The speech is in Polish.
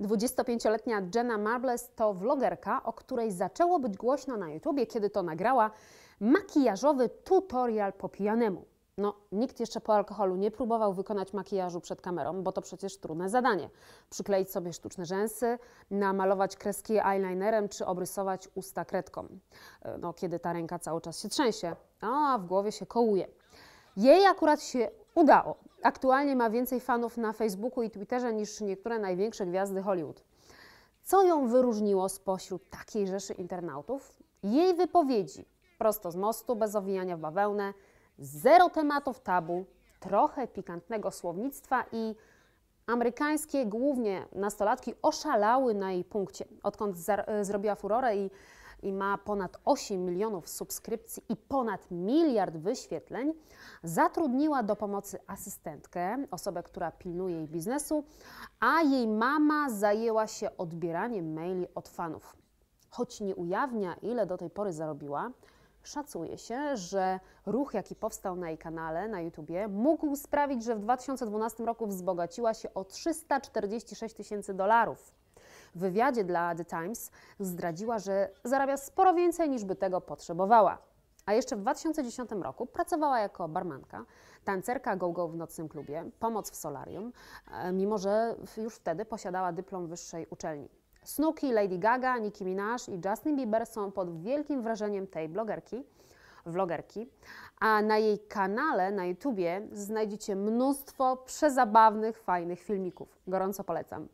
25-letnia Jenna Marbles to vlogerka, o której zaczęło być głośno na YouTubie, kiedy to nagrała makijażowy tutorial po pijanemu. No, nikt jeszcze po alkoholu nie próbował wykonać makijażu przed kamerą, bo to przecież trudne zadanie. Przykleić sobie sztuczne rzęsy, namalować kreski eyelinerem czy obrysować usta kredką. E, No, kiedy ta ręka cały czas się trzęsie, a w głowie się kołuje. Jej akurat się udało. Aktualnie ma więcej fanów na Facebooku i Twitterze niż niektóre największe gwiazdy Hollywood. Co ją wyróżniło spośród takiej rzeszy internautów? Jej wypowiedzi, prosto z mostu, bez owijania w bawełnę, zero tematów tabu, trochę pikantnego słownictwa i amerykańskie, głównie nastolatki, oszalały na jej punkcie. Odkąd e, zrobiła furorę i, i ma ponad 8 milionów subskrypcji i ponad miliard wyświetleń, zatrudniła do pomocy asystentkę, osobę, która pilnuje jej biznesu, a jej mama zajęła się odbieraniem maili od fanów. Choć nie ujawnia, ile do tej pory zarobiła, szacuje się, że ruch, jaki powstał na jej kanale na YouTubie, mógł sprawić, że w 2012 roku wzbogaciła się o 346 tysięcy dolarów. W wywiadzie dla The Times zdradziła, że zarabia sporo więcej niż by tego potrzebowała. A jeszcze w 2010 roku pracowała jako barmanka, tancerka go-go w nocnym klubie, pomoc w solarium, e, mimo że już wtedy posiadała dyplom wyższej uczelni. Snooki, Lady Gaga, Nicki Minaj i Justin Bieber są pod wielkim wrażeniem tej blogerki, vlogerki, a na jej kanale na YouTubie znajdziecie mnóstwo przezabawnych, fajnych filmików. Gorąco polecam.